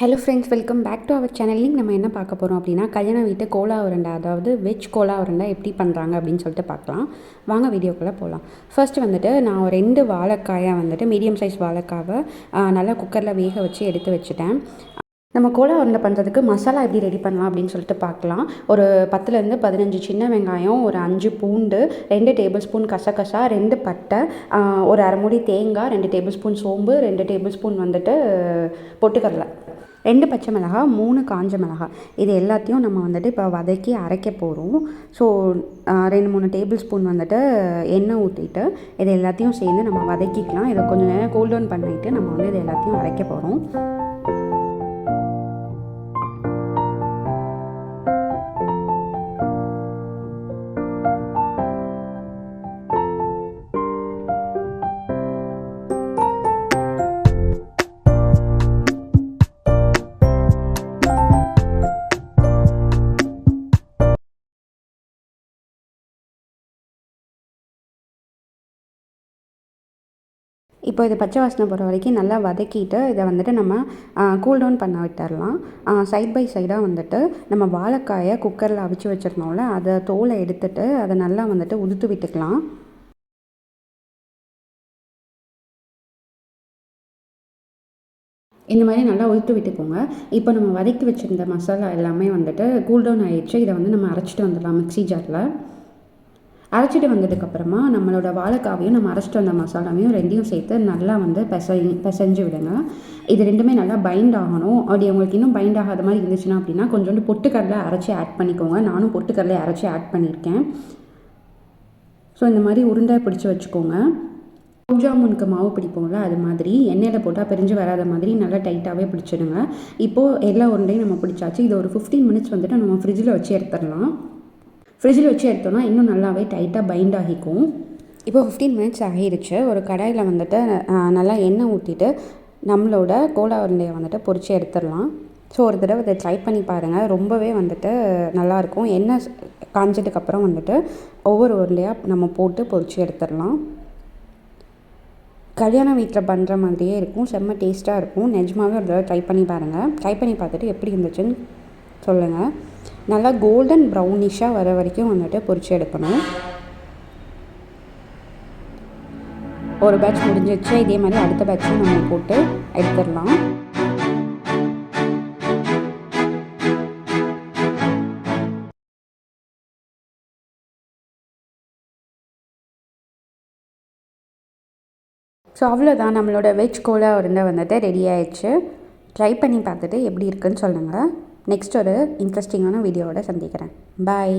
Hello friends welcome back to our channelling நம்ம என்ன பார்க்க போகிறோம் அப்படின்னா கல்யாண வீட்டு கோலா உருண்டை அதாவது வெஜ் கோலா உருண்டை எப்படி பண்ணுறாங்க அப்படின்னு சொல்லிட்டு பார்க்கலாம். வாங்க வீடியோக்குள்ளே போகலாம் ஃபர்ஸ்ட் வந்துட்டு நான் ஒரு ரெண்டு வாழைக்காயை வந்துட்டு மீடியம் சைஸ் வாழைக்காவை நல்லா குக்கரில் வேக வச்சு எடுத்து வச்சுட்டேன். நம்ம கோலா உருண்டை பண்ணுறதுக்கு மசாலா எப்படி ரெடி பண்ணலாம் அப்படின்னு சொல்லிட்டு பார்க்கலாம். ஒரு பத்துலேருந்து பதினஞ்சு சின்ன வெங்காயம் ஒரு அஞ்சு பூண்டு ரெண்டு டேபிள் ஸ்பூன் கசகசா ரெண்டு பட்டை ஒரு அரை மூடி தேங்காய் ரெண்டு டேபிள் ஸ்பூன் சோம்பு ரெண்டு டேபிள் ஸ்பூன் வந்துட்டு பொட்டுக்கடலை ரெண்டு பச்சை மிளகாய் மூணு காஞ்ச மிளகா இது எல்லாத்தையும் நம்ம வந்துட்டு இப்போ வதக்கி அரைக்க போகிறோம் ஸோ ரெண்டு மூணு டேபிள் ஸ்பூன் வந்துட்டு எண்ணெய் ஊற்றிட்டு இது எல்லாத்தையும் சேர்ந்து நம்ம வதக்கிக்கலாம். இதை கொஞ்சம் நேரம் கூல் டவுன் பண்ணிவிட்டு நம்ம வந்து இது எல்லாத்தையும் அரைக்க போகிறோம் இப்போ இது பச்சை வாசனை போகிற வரைக்கும் நல்லா வதக்கிட்டு இதை வந்துட்டு நம்ம கூல் டவுன் பண்ண விட்டுடலாம் சைட் பை சைடாக வந்துட்டு நம்ம வாழைக்காயை குக்கரில் அவிச்சு வச்சிருந்தோம்ல அதை தோலை எடுத்துட்டு அதை நல்லா வந்துட்டு உதுத்து விட்டுக்கலாம். இந்த மாதிரி நல்லா உதுத்து விட்டுக்கோங்க. இப்போ நம்ம வதக்கி வச்சுருந்த மசாலா எல்லாமே வந்துட்டு கூல் டவுன் ஆகிடுச்சு இதை வந்து நம்ம அரைச்சிட்டு வந்துடலாம் மிக்ஸி ஜாரில். அரைச்சிட்டு வந்ததுக்கப்புறமா நம்மளோட வாழைக்காவையும் நம்ம அரைச்சிட்டு வந்த மசாலாவையும் ரெண்டையும் சேர்த்து நல்லா வந்து பெசை பிசைஞ்சு விடுங்க. இது ரெண்டுமே நல்லா பைண்ட் ஆகணும். அப்படி உங்களுக்கு இன்னும் பைண்ட் ஆகாத மாதிரி இருந்துச்சுன்னா அப்படின்னா கொஞ்சோண்டு பொட்டுக்கடலை அரைச்சி ஆட் பண்ணிக்கோங்க. நானும் பொட்டுக்கடலை அரைச்சி ஆட் பண்ணியிருக்கேன். ஸோ இந்த மாதிரி உருண்டை பிடிச்சி வச்சுக்கோங்க. குலோப் ஜாமுனுக்கு மாவு பிடிப்போம்ல அது மாதிரி. எண்ணெயில் போட்டால் பிரிஞ்சு வராத மாதிரி நல்லா டைட்டாகவே பிடிச்சிடுங்க. இப்போது எல்லா உருண்டையும் நம்ம பிடிச்சாச்சு. இது ஒரு ஃபிஃப்டீன் மினிட்ஸ் வந்துட்டு நம்ம ஃப்ரிட்ஜில் வச்சு எடுத்துடலாம். ஃப்ரிட்ஜில் வச்சு எடுத்தோன்னா இன்னும் நல்லாவே டைட்டாக பைண்ட் ஆகிக்கும். இப்போ ஃபிஃப்டீன் மினிட்ஸ் ஆகிருச்சு ஒரு கடாயில் வந்துட்டு நல்லா எண்ணெய் ஊற்றிட்டு நம்மளோட கோலா உருண்டையை வந்துட்டு பொரிச்சு எடுத்துடலாம். ஸோ ஒரு தடவை இதை ட்ரை பண்ணி பாருங்கள் ரொம்பவே வந்துட்டு நல்லாயிருக்கும் எண்ணெய் காஞ்சதுக்கப்புறம் வந்துட்டு ஒவ்வொரு உருண்டையாக நம்ம போட்டு பொரிச்சு எடுத்துடலாம். கல்யாண வீட்டில் பண்ணுற மாதிரியே இருக்கும். செம்ம டேஸ்ட்டாக இருக்கும். நிஜமாகவே ஒரு தடவை ட்ரை பண்ணி பாருங்கள் ட்ரை பண்ணி பார்த்துட்டு எப்படி இருந்துச்சுன்னு சொல்லுங்கள் நல்லா கோல்டன் ப்ரௌனிஷாக வர வரைக்கும் வந்துட்டு பொரிச்சு எடுக்கணும். ஒரு பேட்ச் முடிஞ்சிச்சு இதே மாதிரி அடுத்த பேட்சும் நம்ம போட்டு எடுத்துடலாம். ஸோ அவ்வளோதான் நம்மளோட வெஜ் கோலா உருண்டை வந்துட்டு ரெடி ஆயிடுச்சு. ட்ரை பண்ணி பார்த்துட்டு எப்படி இருக்குன்னு சொல்லுங்கள் நெக்ஸ்ட் ஒரு இன்ட்ரெஸ்டிங்கான வீடியோவோட சந்திக்கிறேன். பாய்